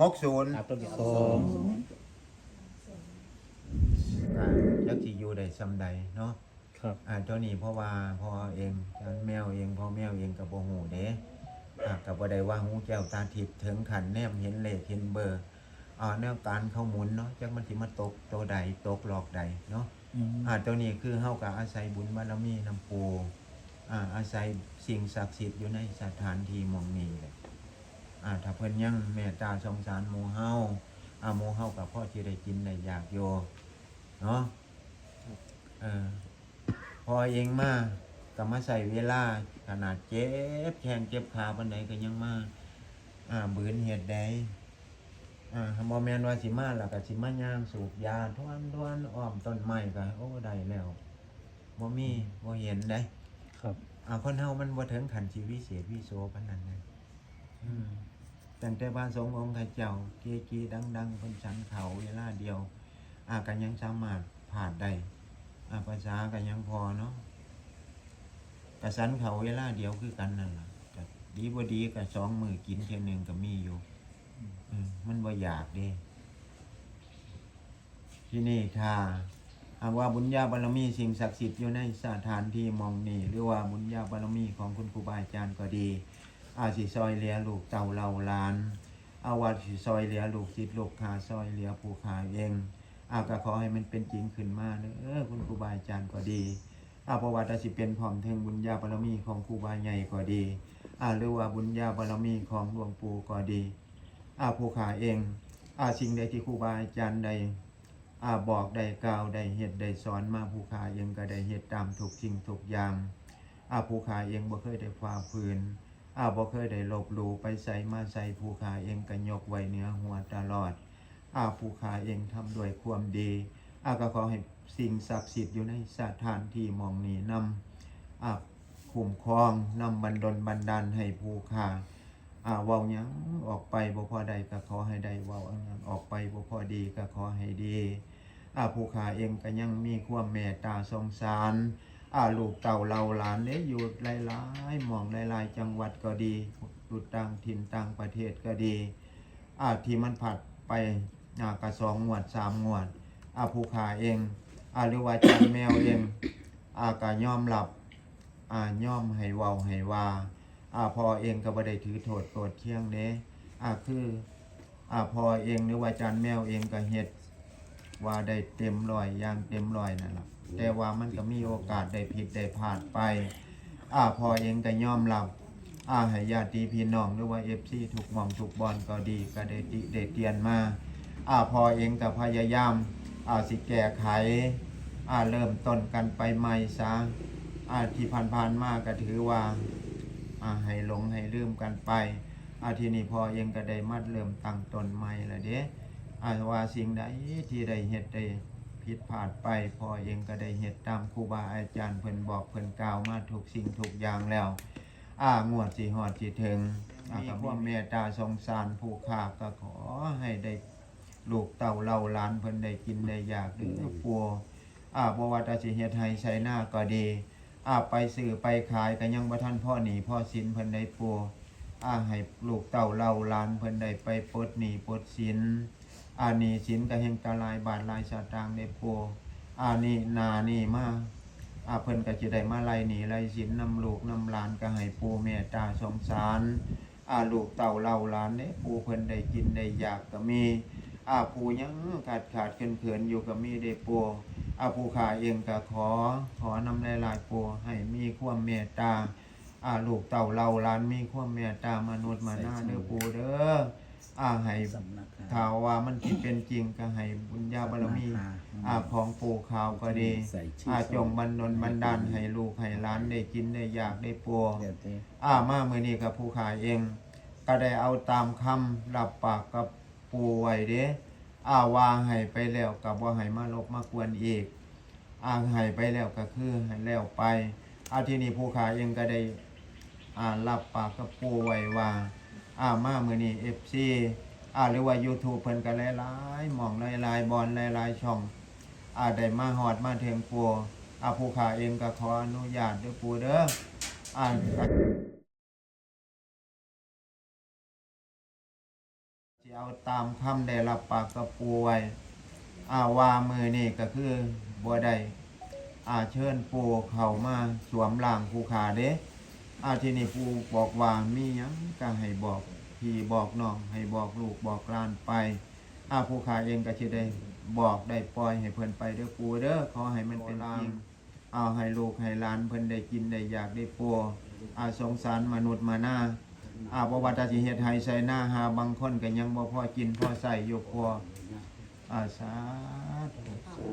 หกศูนย์ครับต้นเดียวสองยักษ์ที่อยู่ได้ซำใดเนาะครับ อ่าตัวนี้เพราะว่าพ่อเองจานแมวเองพ่อแมวเองกับโบหูเด้อ่ากับบ่ได้ว่าหูแก้วตาทิพย์ถึงขันแนมเห็นเลขเห็นเบอร์อ่าแนวการเข้าหมุนเนาะจักมันสิมาตกตัวใดตกหลอกใดเนาะอืมอ่าตัวนี้คือเฮากับอาศัยบุญบารมีน้ำปูอ่าอาศัยสิ่งศักดิ์สิทธิ์อยู่ในสถานที่หมองนี้แหละ อ่าถ้าเพิ่นยังเมตตาสงสารหมู่เฮาอ่าหมู่เฮากับพ่อสิได้กินได้อยากอยู่เนาะเออพอเองมาก็มาใส่เวลา ขนาดเจ็บแข้งเจ็บขาปานใดก็ยังมาอ่าบืนเฮ็ดใดอ่าบ่แม่นว่าสิมาแล้วก็สิมาย่างสูบยาทวนทวนอ้อมต้นไม้ก็โอ้ได้แล้วบ่มีบ่เห็นได้ครับ อ่าคนเฮามันบ่ถึงขันชีวิเศษวิโสปานนั้นนะอืม ตั้งแต่พระสงฆ์องค์ข้าเจ้าเกจีดังๆเพิ่นสันเขาเวลาเดียวอาก็ยังสามารถผ่านได้อาภาษาก็ยังพอเนาะกระสันเขาเวลาเดียวคือกันนั่นแหละดีบ่ดีก็สองมือกินเท่ยหนึงก็มีอยู่มันบ่อยากเด้ที่นี่ถ้าหากว่าบุญญาบารมีสิ่งศักดิ์สิทธิ์อยู่ในสถานที่มองนี้หรือว่าบุญญาบารมีของคุณครูบาอาจารย์ก็ดี อาสิซอยเหลียลูกเต่าเหล่าหลานอาว่าสิซอยเหลียลูกจิตลูกขาซอยเหลียผู้ขาเองอาก็ขอให้มันเป็นจริงขึ้นมาเด้อคุณครูบาอาจารย์ก็ดีอาเพระว่าถ้าสิเป็นพร้อมเทิงบุญญาบารมีของครูบาใหญ่ก็ดีอาหรือว่าบุญญาบารมีของหลวงปู่ก็ดีอาผู้ขาเองอาสิ่งใดที่ครูบาอาจารย์ใดอาบอกได้กล่าวได้เฮ็ดได้สอนมาผู้ขาเองก็ได้เฮ็ดตามทุกสิ่งทุกอย่างอาผู้ขาเองบ่เคยได้ฝ่าฝืน อาบ่เคยได้ลบหลู่ไปใส่มาใส่ผู้ขาเองก็ยกไว้เหนือหัวตลอดอาผู้ขาเองทำด้วยความดีอาก็ขอให้สิ่งศักดิ์สิทธิ์อยู่ในสถานที่มองนี้นำอาคุ้มครองนำบันดลบันดาลให้ผู้ขาอาเว้าหยังออกไปบ่พอใดก็ขอให้ได้เว้าอันหยังออกไปบ่พอดีก็ขอให้ดีอาผู้ขาเองก็ยังมีความเมตตาสงสาร อาลูกเต่าเราหลานเด้อยู่หลายๆหมองหลายๆจังหวัดก็ดีอยู่ต่างถิ่นต่างประเทศก็ดีอาที่มันผัดไปอากระสองงวดสามงวดอาผู้ขาเองอาหรือว่าจันแมวเองอากะยอมหลับอาย่อมให้เว้าให้ว่าอาพอเองก็บ่ได้ถือโทษโกรธเคียงเด้อาคืออาพอเองหรือว่าจันแมวเองก็เฮ็ด ว่าได้เต็มร้อยอย่างเต็มร้อยนั่นแหละแต่ว่ามันก็มีโอกาสได้ผิดได้พลาดไป อ่าพอเองก็ยอมรับอ่าให้ญาติพี่น้องหรือว่าเอฟซีถูกหมองถูกบอลก็ดีก็ได้ติได้เตียนมาอ่าพอเองก็พยายามอ่าสิแก้ไขอ่าเริ่มต้นกันไปใหม่ซะอ่าที่ผ่านๆมาก็ถือว่าอ่าให้หลงให้ลืมกันไปอ่าทีนี้พอเองก็ได้มัดเริ่มตั้งต้นใหม่แล้วเด้ อาว่าสิ่งใดที่ได้เฮ็ดได้ผิดพลาดไปพอเองก็ได้เฮ็ดตามครูบาอาจารย์เพิ่นบอกเพิ่นกล่าวมาทุกสิ่งทุกอย่างแล้ว อ่างวดสิฮอดสิถึงอามีความเมตตาสงสารผู้ขาก็ขอให้ได้ลูกเต่าเล่าหลานเพิ่นได้กินได้อยากเด้อปัวอ่าบว่าตาสิเฮ็ดให้ใช้หน้าก็ดีอ่าไปซื้อไปขายก็ยังบ่ทันพ่อหนีพ่อสินเพิ่นได้ปัวอ่าให้ลูกเต่าเล่าหลานเพิ่นได้ไปปลดหนีปลดสิน อานีสินก็แห่งกาลายบาทลายสตางในโปอานีนานีมาอาเพิ่นก็จะได้มาไล่หนีไล่สินนำลูกนำหลานก็ให้ปูเมตตาสงสารอาลูกเต่าเล่าหลานเนี่ยปูเพิ่นได้กินได้อยากก็มีอาปูยังขาดขาดเขินเขินอยู่ก็มีได้ปูอาปูขาเองก็ขอ ขอนำหลายๆปูให้มีความเมตตาอาลูกเต่าเล่าหลานมีความเมตตามนุษย์มาหน้าเด้อปูเด้อ อาให้สำนักข่าวว่ามันที่เป็นจริงก็ให้บุญญาบารมีอาของปู่ข่าวก็ดีใส่ชื่ออาจงบันดลบันดาลให้ลูกให้หล้านได้กินได้อยากได้ปัวเดี๋ยวเต้อามาเมื่อนี้กับผู้ขายเอง ก็ได้เอาตามคำรับปากกับปู่ไว้เด้อาว่าให้ไปแล้วกับว่าให้มาลบมากวนอีกอาให้ไปแล้วก็คือให้แล้วไปอาที่นี่ผู้ขายเองก็ได้อ่ารับปากกับปู่ไว้ว่า อามาเมื่อนี้เอฟซีอ่าหรือว่า YouTube เพิ่นก็หลายๆหมองหลายๆบอลหลายๆช่องอาได้มาหอดมาถึงปัวอาผู้ขาเองก็ขออนุญาตเด้วยปูเด้ออ่าสิเอาตามคำได้รับปากกับปูไว้อาว่ามือนี่ก็คือบัวใดอาเชิญปูเข้ามาสวมร่างภูขาเด้ อาที่นี่ปูบอกว่ามีหยังก็ให้บอกพี่บอกน้องให้บอกลูกบอกหลานไปอาภูขายเองก็จะได้บอกได้ปล่อยให้เพิ่นไปเด้อปูเด้อขอให้มันเป็นจริงเอาให้ลูกให้หลานเพิ่นได้กินได้อยากได้ปัวอาสงสารมนุษย์มาหน้าอาบ่ว่าแตาสิเฮ็ดให้ใส่หน้าหาบางคนก็ยังบ่พอกินพอใส่อยู่พออาสาธุ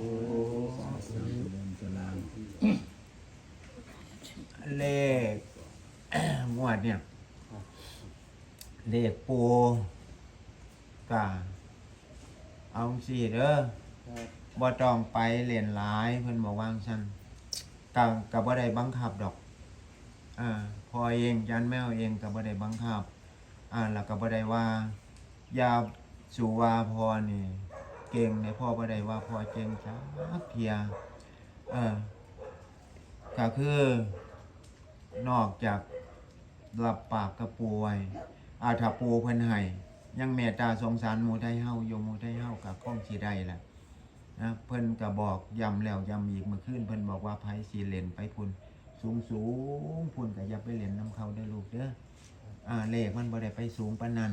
เลข งวดเนี่ย เลขปูกะเอาสิเด้อบ่ต้องไปเล่นหลายเพิ่นบอกว่าซั่นกะกะบ่ได้บังคับดอก อ่าพอเองยันแมวเองก็บ่ได้บังคับ อ่าแล้วก็บ่ได้ว่า อย่าสู่ว่าพอนี่เก่งในพ่อบ่ได้ว่าพอเก่งจักเพียเออก็คือนอกจากรับปากกับปูไว้ อาถ้าปูเพิ่นให้ยังเมตตาสงสารหมู่ไทยเฮาอยู่หมู่ไทยเฮาก็คงสิได้แหละนะเพิ่นก็บอกย้ำแล้วย้ำอีกเมื่อคืนเพิ่นบอกว่าไผสิเล่นไปพุ่นสูงสูงพุ่นก็อย่าไปเล่นน้ำเขาเด้อลูกเด้ออ่าเลขมันบ่ได้ไปสูงปานนั้น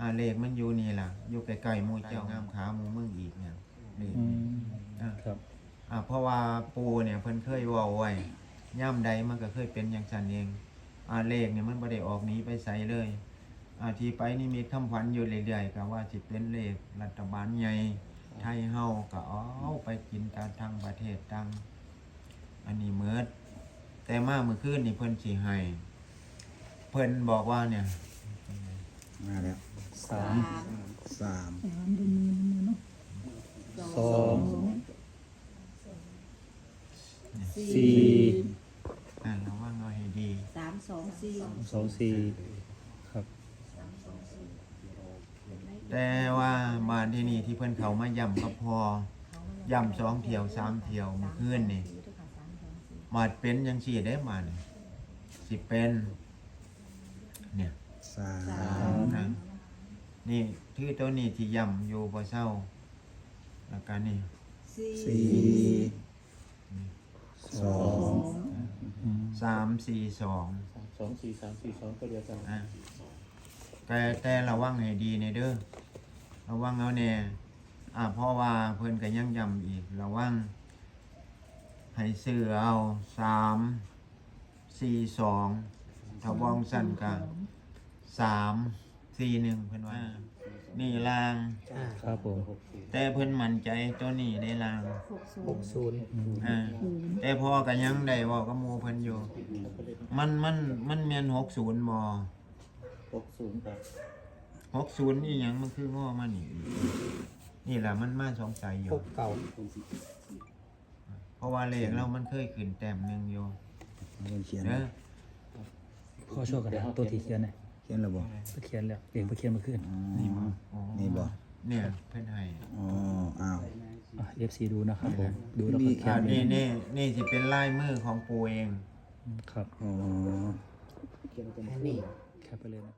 อ่าเลขมันอยู่นี่ล่ะอยู่ใกล้ๆหมู่เจ้างามขาหมู่มึงอีกเนี่ยนี่อืมอ่า ครับ อ่าเพราะว่าปูเนี่ยเพิ่นเคยเว้าไว้ย่ำใดมันก็เคยเป็นอย่างซั่นเองอ่าเลขเนี่ยมันบ่ได้ออกหนีไปไสเลย อ่าที่ไปนี่มีคำขวัญอยู่เรื่อยๆก็ว่าสิเป็นเลขรัฐบาลใหญ่ไทยเฮาก็เอาไปกินตามทางประเทศตังอันนี้เมิดแต่มาเมื่อคืนนี่เพิ่นสิให้เพิ่นบอกว่าเนี่ยมาแล้วสามสามสองสี่อ่าระวังเอาให้ดีสามสองสี่สองสี่ครับ แต่ว่ามาที่นี่ที่เพิ่นเขามาย่ำก็พอย่ำสองเที่ยวสามเที่ยวเมื่อคืนนี่มาดเป็นยังสี่ได้มาเนี่ยสิเป็น เนี่ยสาสามมนะนี่ที่ตัวนี้ที่ย่ำอยู่บ่เศร้าแล้วก็นี่สี่สี่สองอืมสามสี่สองสองสี่สามสี่สองก็เดียวกันอะ แต่แต่ระวังให้ดีในเด้อระวังเอาแน่อ่าเพราะว่าเพิ่นก็ยังย้ำอีกระวังให้ซื้อเอาสามสี่สองถ้าวองสั่นก็สามสี่หนึ่งเพิ่นว่า นี่ลาง ครับผม แต่เพิ่นมั่นใจตัวนี้ได้ลาง หกศูนย์ศูนย์อ่าแต่พอก็ยังได้เว้ากับหมู่เพิ่นอยู่ มันมันมันแม่น60บ่ หกศูนย์ครับหกศูนย์นี่ยังมันคือง้อมานี่อีกนี่แหละมันมาสงสัยอยู่หกเก่าเพราะว่าเลขเรามันเคยขึ้นแต้มหนึ่งอยู่มันเขียนเด้อข้อโชคกันตัวที่เขียนเนี่ยเขียนแล้วบ่ไปเขียนแล้วเองไปเขียนเมาขึ้นอ๋อนี่บ่อ๋อนี่บ่เนี่ยเพิ่นให้อ๋ออ้าวอะเอฟซีดูนะครับผมดูแล้วก็เขียอ่านเอนี่งนี่นี่สิเป็นลายมือของปูเอง ครับอ๋อแคปไปเลยนะครับ